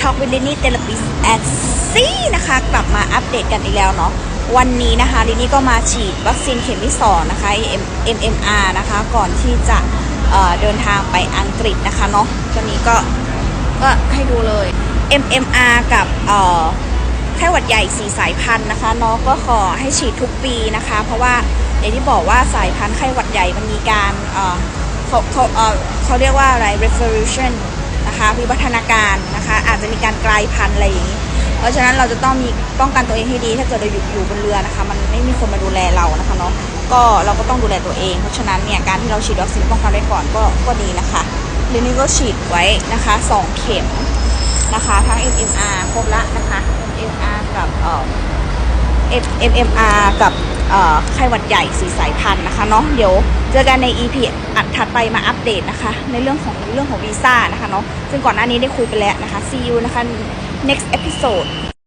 Talk with Lenny Therapist at C นะคะ กลับมาอัปเดตกันอีกแล้วเนาะวันนี้นะคะลินี่ก็มาฉีดวัคซีนเข็มที่2นะคะ MMR นะคะ ก่อนที่จะเเดินทางไปอังกฤษนะคะเนาะวันนี้ก็ก็ให้ดูเลย MMR กับเอ่อไข้หวัดใหญ่สีสายพันธุ์นะคะเน้องก็ขอให้ฉีดทุกปีนะคะ เพราะว่าอย่างที่บอกว่าสายพันธุ์ไข้หวัดใหญ่มันมีการเขาเขาเอ่อเขาเรียกว่าอะไร revolution นะคะวิวัฒนาการนะคะ อาจจะมีการกลายพันธุ์อะไรอย่างนี้ เพราะฉะนั้นเราจะต้องมีป้องกันตัวเองให้ดี ถ้าเกิดเราอยู่อยู่บนเรือนะคะ มันไม่มีคนมาดูแลเรานะคะเนาะก็เราก็ต้องดูแลตัวเอง เพราะฉะนั้นเนี่ยการที่เราฉีดวัคซีนป้องกันไว้ก่อนก็ก็ดีนะคะเรนนี่ก็ฉีดไว้นะคะสองเข็มนะคะ ทั้ง MMR ครบละนะคะ MMR กับเอ่อ MMR กับเอ่อ ไข้หวัดใหญ่สีสายพันธุ์นะคะเนาะเดี๋ยวเจอกันใน EP อัดถัดไปมาอัปเดตนะคะ ในเรื่องของเรื่องของวีซ่านะคะเนาะซึ่งก่อนหน้านี้ได้คุยไปแล้วนะคะ see you นะคะ next episode